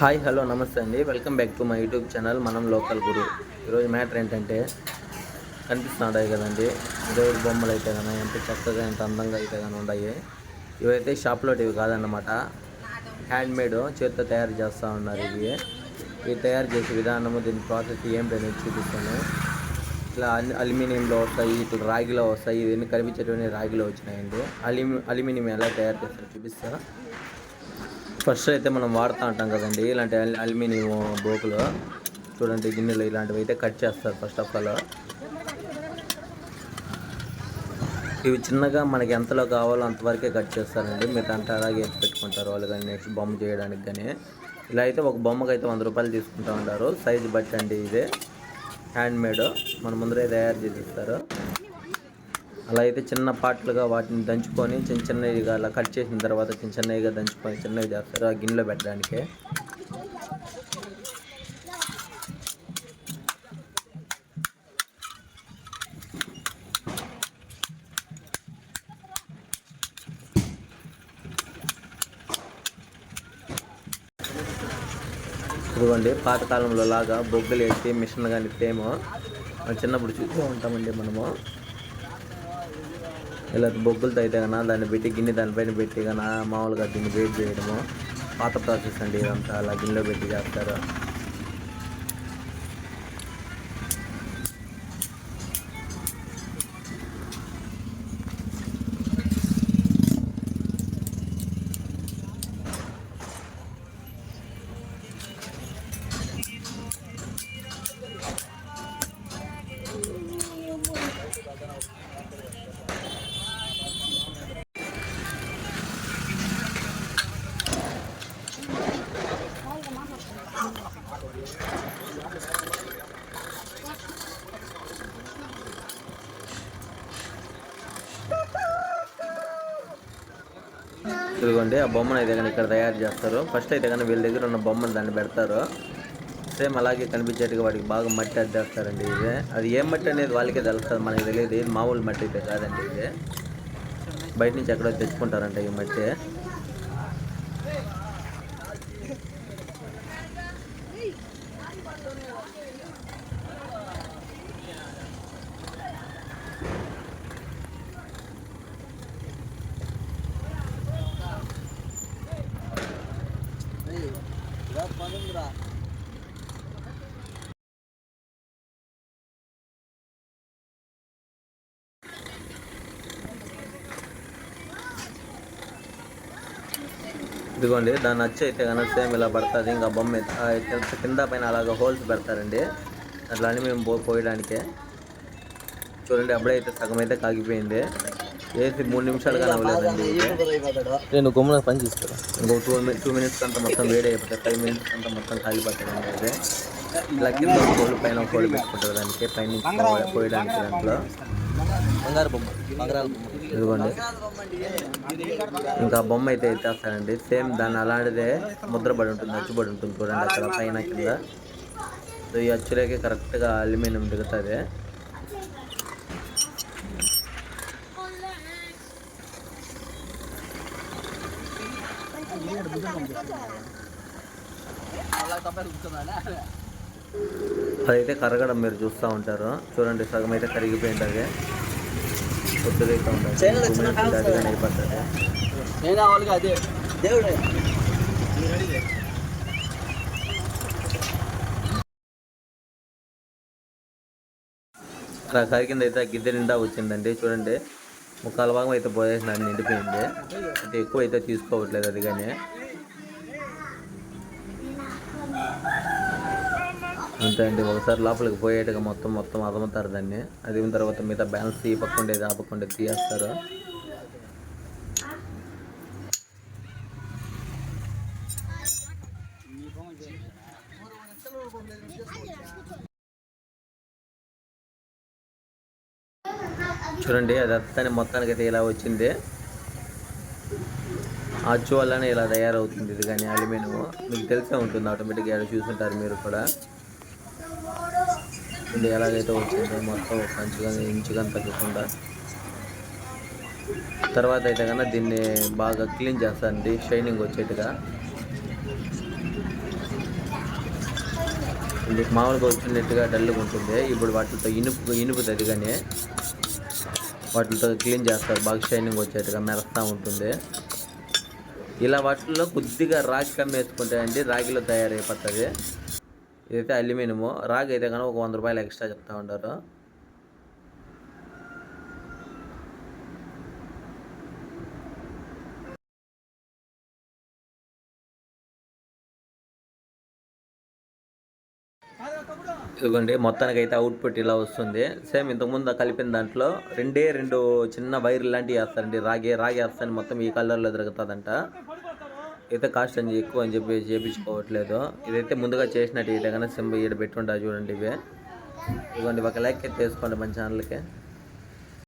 Hi hello నమస్తే అండి. Welcome back to my YouTube channel. మనం లోకల్ గురు. ఈరోజు మ్యాటర్ ఏంటంటే కనిపిస్తున్నాయి కదండి. దేవుడి బొమ్మలు అయితే కానీ ఎంత చక్కగా ఎంత అందంగా అయితే కానీ ఉన్నాయి ఇవైతే షాప్లో ఇవి కాదన్నమాట. హ్యాండ్మేడ్ చేతితో తయారు చేస్తూ ఉన్నారు ఇవి. ఇవి తయారు చేసే విధానము దీని ప్రాసెస్ ఏంటి చూపిస్తాను. ఇట్లా అల్యూమినియంలో వస్తాయి ఇట్లా రాగిలో వస్తాయి ఇవన్నీ కనిపించేటువంటి రాగిలో వచ్చినాయండి. అల్యూమి అల్యూమినియం ఎలా తయారు చేస్తారో చూపిస్తారా? ఫస్ట్ అయితే మనం వాడుతూ ఉంటాం కదండి. ఇలాంటి అల్యూమినియం బోకులు. చూడండి గిన్నెలు ఇలాంటివి అయితే కట్ చేస్తారు ఫస్ట్ ఆఫ్ ఆల్ ఇవి చిన్నగా మనకి ఎంతలో కావాలో అంతవరకే కట్ చేస్తారండి. మీరు అంటే అలాగే పెట్టుకుంటారు. వాళ్ళు కానీ నెక్స్ట్ బొమ్మ చేయడానికి కానీ. ఇలా అయితే ఒక బొమ్మకి అయితే వంద రూపాయలు తీసుకుంటూ ఉంటారు. సైజు బట్టి అండి ఇదే. హ్యాండ్మేడ్ మన ముందరే తయారు చేసి ఇస్తారు అలా అయితే చిన్న పాటలుగా వాటిని దంచుకొని చిన్న చిన్నవిగా అలా కట్ చేసిన తర్వాత చిన్న చిన్నవిగా దంచుకొని చిన్నవి చేస్తారు ఆ గిన్నెలో పెట్టడానికి. ఇదిగోండి పాతకాలంలో లాగా బొగ్గులు వేసి మిషన్ కానీ తేమో చిన్నప్పుడు చూస్తూ ఉంటామండి మనము. ఇలా బొగ్గులతో అయితే కన్నా దాన్ని పెట్టి గిన్నె దానిపైన పెట్టి కన్నా మామూలుగా దీన్ని వెయిట్ చేయడము పాత ప్రాసెస్ అండి ఇదంతా అలా గిన్నెలో పెట్టి చేస్తారు. ఇదిగోండి ఆ బొమ్మను అయితే కానీ ఇక్కడ తయారు చేస్తారు. ఫస్ట్ అయితే కానీ వీళ్ళ దగ్గర ఉన్న బొమ్మను దాన్ని పెడతారు. సేమ్ అలాగే కనిపించేట్టుగా వాడికి బాగా మట్టి అద్దేస్తారండి ఇది అది ఏం మట్టి అనేది వాళ్ళకే తెలుస్తుంది మనకి తెలియదు. ఇది మామూలు మట్టి అయితే కాదండి ఇది బయట నుంచి ఎక్కడో తెచ్చుకుంటారంట ఈ మట్టి. ఇదిగోండి దాని అచ్చు అయితే కనుక సేమ్ ఇలా పడుతుంది ఇంకా బొమ్మ కింద- పైన అలాగ హోల్స్ పెడతారండి. అట్లా అని మేము పోయడానికే. చూడండి అప్పుడైతే సగం అయితే కాగిపోయింది. వేసి మూడు నిమిషాలు కానీ అవ్వలేదండి. నేను గుమ్మన పని తీసుకురా ఇంకో టూ మినిట్ టూ మినిట్స్ అంతా మొత్తం వేడి అయిపోతుంది. ఫైవ్ మినిట్స్ అంతా మొత్తం కాలిపోతుంది అయితే ఇలా కింద కోళ్ళు పైన కోళ్ళు పెట్టుకుంటారు దానికి. పైన పోయడానికి దాంట్లో. బంగారు బొమ్మ. బంగారాల బొమ్మ. ఇదిగోండి. ఇంకా బొమ్మ అయితే ఎత్తేస్తానండి సేమ్ దాన్ని అలాంటిదే ముద్ర పడి ఉంటుంది అచ్చుబడి ఉంటుంది చూడండి అక్కడ పైన కింద. సో ఈ అచ్చులకి కరెక్ట్గా అల్యూమినియం దిగుతుంది. అదైతే కరగడం మీరు చూస్తూ ఉంటారు. చూడండి సగం అయితే కరిగిపోయింది అది అయితే ఉంటుంది అయిపోతుంది. నేను వాళ్ళకి అదే? దేవుడే. అలా కరిగింది అయితే గిద్దె నిండా వచ్చిందండి. చూడండి. ముక్కాల భాగం అయితే పోయేసిన నిండిపోయింది. అంటే ఎక్కువ అయితే తీసుకోవట్లేదు అది కానీ అంతే అండి ఒకసారి లోపలికి పోయేట్టుగా మొత్తం మొత్తం అదమతారు దాన్ని. అదిగిన తర్వాత మిగతా బ్యాలెన్స్ ఈ పక్క ఉండేది ఆ పక్క ఉండేది తీయేస్తారు చూడండి అది అత్తని మొత్తానికి అయితే ఇలా వచ్చింది. ఆ అచ్చు వల్లనే ఇలా తయారవుతుంది ఇది కానీ అల్యూమినియం. మీకు తెలిసే ఉంటుంది ఆటోమేటిక్గా ఎలా చూసుంటారు మీరు కూడా. ఇది ఎలాగైతే వచ్చిందో మొత్తం మంచిగా ఇంచుగా తగ్గకుండా తర్వాత అయితే కన్నా దీన్ని బాగా క్లీన్ చేస్తానండి షైనింగ్ వచ్చేట్టుగా. మామూలుగా వచ్చినట్టుగా డల్గా ఉంటుంది ఇప్పుడు వాటితో ఇనుపు ఇనుపు కానీ. వాటితో క్లీన్ చేస్తారు. బాగా షైనింగ్ వచ్చేట్టుగా మెరుస్తూ ఉంటుంది. ఇలా వాటిల్లో కొద్దిగా రాగి కమ్మేసుకుంటే అండి రాగిలో తయారైపోతుంది. ఇదైతే అల్యూమినియము. రాగి అయితే కనుక ఒక వంద రూపాయలు ఎక్స్ట్రా చెప్తా ఉంటారు. ఇదిగోండి మొత్తానికి అయితే అవుట్పుట్ ఇలా వస్తుంది. సేమ్ ఇంతకుముందు కలిపిన దాంట్లో రెండే రెండు చిన్న వైర్లు లాంటివి వేస్తారండి. రాగి రాగి వేస్తాను మొత్తం ఈ కలర్లో దొరుకుతుందంట అయితే కాస్ట్ అని ఎక్కువ అని చెప్పి చేయించుకోవట్లేదు ఇదైతే ముందుగా చేసినట్టు అయితే కన్నా సింబ ఈడ పెట్టుంటా చూడండి ఇవే. ఇదిగోండి ఒక లైక్ అయితే వేసుకోండి మన ఛానల్కి